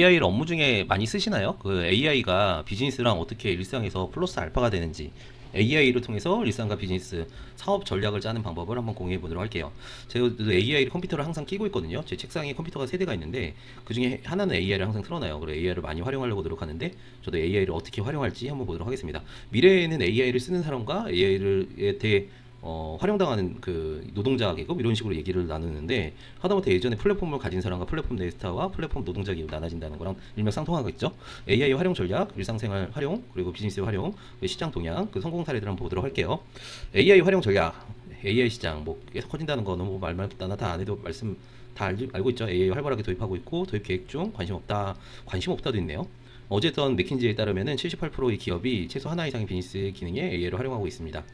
AI를 업무 중에 많이 쓰시나요? 그 AI가 비즈니스랑 어떻게 일상에서 플러스 알파가 되는지 AI를 통해서 일상과 비즈니스 사업 전략을 짜는 방법을 한번 공유해 보도록 할게요. 제가 AI 컴퓨터를 항상 끼고 있거든요. 제 책상에 컴퓨터가 세 대가 있는데 그 중에 하나는 AI를 항상 틀어놔요. 그리고 AI를 많이 활용하려고 노력하는데 저도 AI를 어떻게 활용할지 한번 보도록 하겠습니다. 미래에는 AI를 쓰는 사람과 AI를 대해 어, 활용당하는 그 노동자 계급 이런 식으로 얘기를 나누는데 하다못해 예전에 플랫폼을 가진 사람과 플랫폼 네스타와 플랫폼 노동자 계급 나눠진다는 거랑 일맥상통하겠죠. AI 활용 전략, 일상생활 활용, 그리고 비즈니스 활용, 그 시장 동향, 그 성공 사례들 한번 보도록 할게요. AI 활용 전략, AI 시장 뭐 계속 커진다는 거는 뭐 말말다나 다 안 해도 말씀 다 알, 알고 있죠. AI 활발하게 도입하고 있고 도입 계획 중 관심 없다, 관심 없다도 있네요. 어쨌든 맥킨지에 따르면은 78%의 기업이 최소 하나 이상의 비즈니스 기능에 AI를 활용하고 있습니다.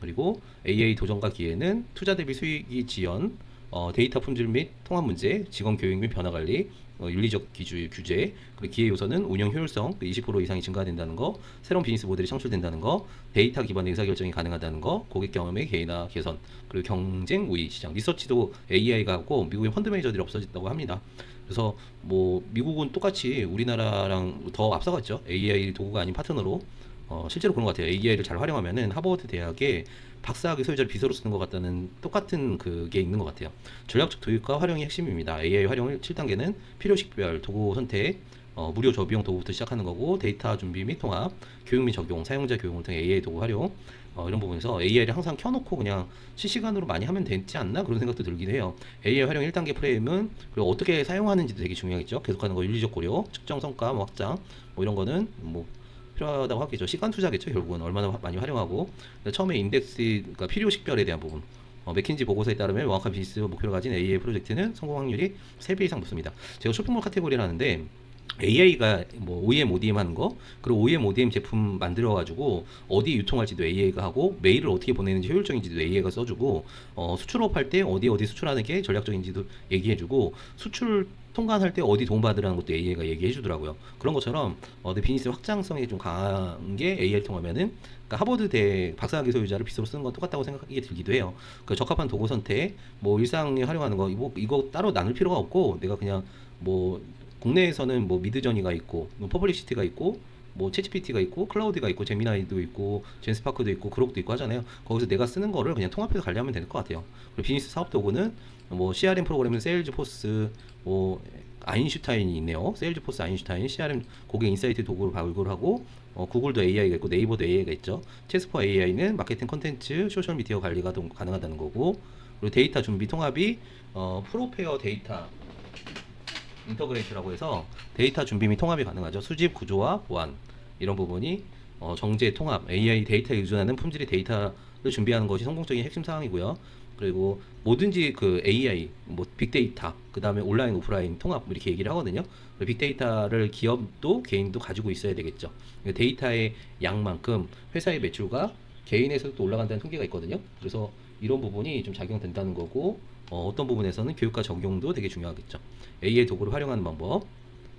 그리고 AA 도전과 기회는 투자 대비 수익이 지연, 어, 데이터 품질 및 통합 문제, 직원 교육 및 변화 관리, 어, 윤리적 기준 규제, 그리고 기회 요소는 운영 효율성 20% 이상이 증가된다는 거, 새로운 비즈니스 모델이 창출된다는 거, 데이터 기반 의사 결정이 가능하다는 거, 고객 경험의 개인화 개선, 그리고 경쟁 우위 시장 리서치도 AI가 하고 미국의 펀드 매니저들이 없어졌다고 합니다. 그래서 뭐 미국은 똑같이 우리나라랑 더 앞서갔죠. AI 도구가 아닌 파트너로 어, 실제로 그런 것 같아요. AI를 잘 활용하면은 하버드 대학의 박사학위 소유자를 비서로 쓰는 것 같다는 똑같은 그게 있는 것 같아요. 전략적 도입과 활용이 핵심입니다. AI 활용 7단계는 필요식별, 도구 선택, 어, 무료 저비용 도구부터 시작하는 거고 데이터 준비 및 통합, 교육 및 적용, 사용자 교육을 통해 AI 도구 활용 어, 이런 부분에서 AI를 항상 켜놓고 그냥 실시간으로 많이 하면 되지 않나 그런 생각도 들긴 해요. AI 활용 1단계 프레임은 그리고 어떻게 사용하는지도 되게 중요하겠죠. 계속하는 거 윤리적 고려, 측정 성과 뭐 확장 뭐 이런 거는 뭐 필요하다고 하겠죠. 시간 투자겠죠. 결국은 얼마나 화- 많이 활용하고 처음에 인덱스 그러니까 필요 식별에 대한 부분. 어, 맥킨지 보고서에 따르면 명확한 비즈니스 목표를 가진 AI 프로젝트는 성공 확률이 3배 이상 높습니다. 제가 쇼핑몰 카테고리를 하는데 AI가 뭐 OEM, ODM 하는 거, 그리고 OEM, ODM 제품 만들어 가지고 어디 유통할지도 AI가 하고 메일을 어떻게 보내는지 효율적인지도 AI가 써주고 어, 수출업 할 때 어디 어디 수출하는 게 전략적인지도 얘기해주고 수출 통관할 때 어디 도움받으라는 것도 AI가 얘기해 주더라고요. 그런 것처럼 어, 내 비즈니스 확장성이 좀 강한 게 AI를 통하면은 그러니까 하버드대 박사학위 소유자를 비서로 쓰는 건 똑같다고 생각이 들기도 해요. 그 적합한 도구 선택, 뭐 일상에 활용하는 거 이거 이거 따로 나눌 필요가 없고 내가 그냥 뭐 국내에서는 뭐 미드저니가 있고 뭐 퍼블리시티가 있고 뭐 챗GPT가 있고 클라우드가 있고 제미나이도 있고 젠스파크도 있고 그록도 있고 하잖아요. 거기서 내가 쓰는 거를 그냥 통합해서 관리하면 될 것 같아요. 그리고 비즈니스 사업 도구는 뭐 CRM 프로그램은 세일즈포스 뭐 아인슈타인이 있네요. 세일즈포스 아인슈타인 CRM 고객 인사이트 도구를 발굴하고 어, 구글도 AI가 있고 네이버도 AI가 있죠. 체스퍼 AI는 마케팅 컨텐츠, 소셜 미디어 관리가 동- 가능하다는 거고 그리고 데이터 준비 통합이 어, 프로페어 데이터 인터그레이트라고 해서 데이터 준비 및 통합이 가능하죠. 수집 구조와 보안 이런 부분이 어, 정제 통합 AI 데이터에 의존하는 품질의 데이터를 준비하는 것이 성공적인 핵심 사항이고요. 그리고 뭐든지 그 AI 뭐 빅데이터 그 다음에 온라인 오프라인 통합 뭐 이렇게 얘기를 하거든요. 그 빅데이터를 기업도 개인도 가지고 있어야 되겠죠. 그 데이터의 양만큼 회사의 매출과 개인의 소득도 올라간다는 통계가 있거든요. 그래서 이런 부분이 좀 작용된다는 거고 어, 어떤 부분에서는 교육과 적용도 되게 중요하겠죠. AI 도구를 활용하는 방법,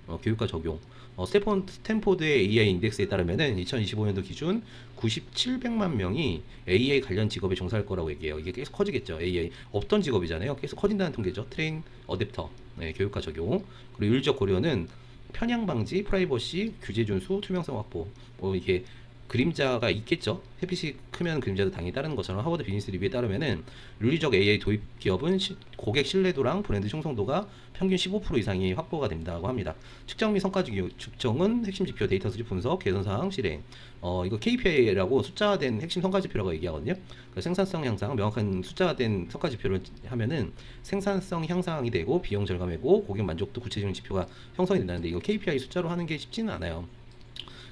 어, 교육과 적용. 어, 스탠폰, 스탠포드의 AI 인덱스에 따르면은 2025년도 기준 9700만 명이 AI 관련 직업에 종사할 거라고 얘기해요. 이게 계속 커지겠죠. AI 없던 직업이잖아요. 계속 커진다는 통계죠. 트레인, 어댑터, 네, 교육과 적용. 그리고 윤리적 고려는 편향 방지, 프라이버시, 규제 준수, 투명성 확보. 뭐 이게 그림자가 있겠죠. 햇빛이 크면 그림자도 당연히 따르는 것처럼 하버드 비즈니스 리뷰에 따르면은 윤리적 AI 도입 기업은 시- 고객 신뢰도랑 브랜드 충성도가 평균 15% 이상이 확보가 된다고 합니다. 측정 및 성과 지- 측정은 핵심 지표 데이터 수집 분석, 개선 사항 실행. 어 이거 KPI라고 숫자화된 핵심 성과 지표라고 얘기하거든요. 그러니까 생산성 향상, 명확한 숫자화된 성과 지표를 하면은 생산성 향상이 되고 비용 절감이고 고객 만족도 구체적인 지표가 형성이 된다는데 이거 KPI 숫자로 하는 게 쉽지는 않아요.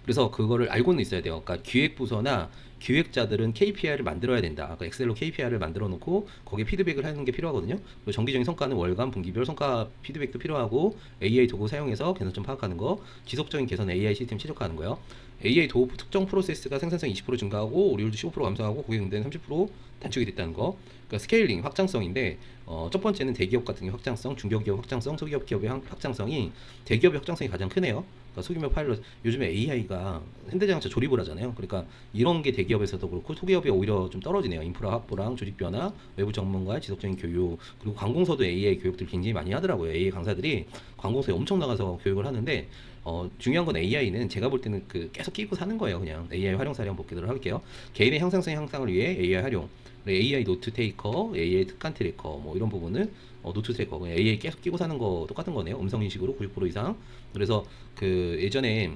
그래서 그거를 알고는 있어야 돼요. 그러니까 기획부서나 기획자들은 KPI를 만들어야 된다. 그러니까 엑셀로 KPI를 만들어 놓고 거기에 피드백을 하는 게 필요하거든요. 그리고 정기적인 성과는 월간, 분기별 성과 피드백도 필요하고 AI 도구 사용해서 개선점 파악하는 거, 지속적인 개선 AI 시스템 최적화하는 거요. AI 도구 특정 프로세스가 생산성 20% 증가하고 우리율도 15% 감소하고 고객 응대는 30% 단축이 됐다는 거. 그러니까 스케일링 확장성인데 어, 첫 번째는 대기업 같은 경우 확장성, 중견기업 확장성, 소기업 기업의 확- 확장성이 대기업의 확장성이 가장 크네요. 그러니까 소규모 파일럿 요즘에 AI가 현대자동차 조립을 하잖아요. 그러니까 이런 게 대기업에서도 그렇고 소기업이 오히려 좀 떨어지네요. 인프라 확보랑 조직 변화, 외부 전문가의 지속적인 교육, 그리고 관공서도 AI 교육들 굉장히 많이 하더라고요. AI 강사들이 관공서에 엄청 나가서 교육을 하는데 어, 중요한 건 AI는 제가 볼 때는 그 계속 끼고 사는 거예요. 그냥 AI 활용 사례 한번 보도록 할게요. 개인의 향상성 향상을 위해 AI 활용, AI 노트 테이커, AI 특간 트래커 뭐 이런 부분은 어, 노트 그냥 AI 계속 끼고 사는 거 똑같은 거네요. 음성 인식으로 90% 이상. 그래서 그 예전에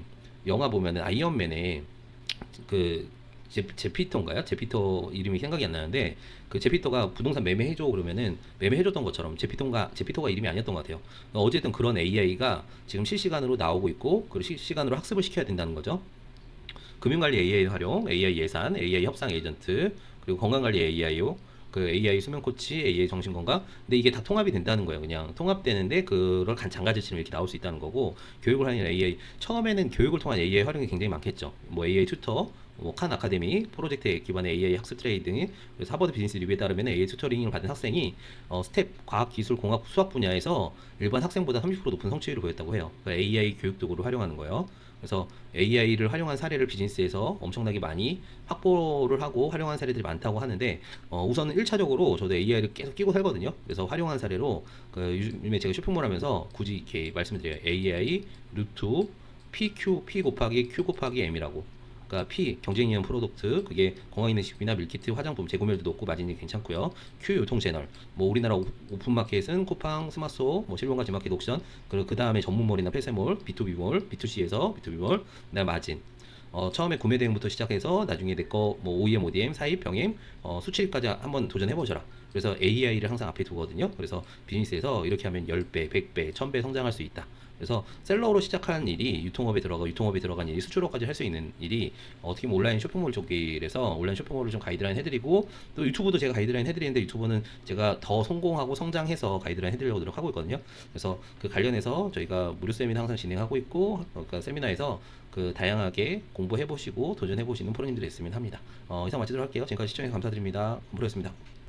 영화 보면은 아이언맨에 그 제, 제피터인가요? 제피터 이름이 생각이 안 나는데 그 제피터가 부동산 매매해줘 그러면은 매매해줬던 것처럼 제피터가 제피터가 이름이 아니었던 것 같아요. 어쨌든 그런 AI가 지금 실시간으로 나오고 있고 그리고 실시간으로 학습을 시켜야 된다는 거죠. 금융관리 AI 활용, AI 예산, AI 협상 에이전트, 그리고 건강관리 AI요. 그 AI 수면 코치, AI 정신 건강. 근데 이게 다 통합이 된다는 거예요. 그냥 통합되는데 그걸 간 장가지처럼 이렇게 나올 수 있다는 거고 교육을 하는 AI 처음에는 교육을 통한 AI 활용이 굉장히 많겠죠. 뭐 AI 튜터, 뭐칸 아카데미, 프로젝트 기반의 AI 학습 트레이딩, 그래서 하버드 비즈니스 리뷰에 따르면 AI 튜터링을 받은 학생이 어, 스텝 과학, 기술, 공학, 수학 분야에서 일반 학생보다 30% 높은 성취율을 보였다고 해요. 그러니까 AI 교육 도구를 활용하는 거예요. 그래서 AI를 활용한 사례를 비즈니스에서 엄청나게 많이 확보를 하고 활용한 사례들이 많다고 하는데 어, 우선은 1차적으로 저도 AI를 계속 끼고 살거든요. 그래서 활용한 사례로 그 요즘에 제가 쇼핑몰 하면서 굳이 이렇게 말씀드려요. AI 루트 PQ P 곱하기 Q 곱하기 M이라고. 그러니까 P 경쟁력 프로덕트 그게 건강기능식품이나 밀키트 화장품 재구매율도 높고 마진이 괜찮고요. Q 유통 채널 뭐 우리나라 오- 오픈마켓은 쿠팡, 스마소, 뭐 실론과 지마켓 옥션 그리고 그 다음에 전문몰이나 폐쇄몰, B2B몰, B2C에서 B2B몰 그다음 마진 어, 처음에 구매 대행부터 시작해서 나중에 내 거 뭐 OEM, ODM, 사입, 병행, 어, 수출까지 한번 도전해 보셔라. 그래서 AI를 항상 앞에 두거든요. 그래서 비즈니스에서 이렇게 하면 10배, 100배, 1000배 성장할 수 있다. 그래서 셀러로 시작한 일이 유통업에 들어가 유통업에 들어간 일이 수출업까지 할 수 있는 일이 어떻게 보면 온라인 쇼핑몰 쪽이라서 온라인 쇼핑몰을 좀 가이드라인 해드리고 또 유튜브도 제가 가이드라인 해드리는데 유튜브는 제가 더 성공하고 성장해서 가이드라인 해드리려고 노력하고 있거든요. 그래서 그 관련해서 저희가 무료 세미나 항상 진행하고 있고 어, 그러니까 세미나에서 그 다양하게 공부해 보시고 도전해 보시는 프로님들이 있으면 합니다. 어, 이상 마치도록 할게요. 지금까지 시청해 주셔서 감사드립니다. 감사드렸습니다.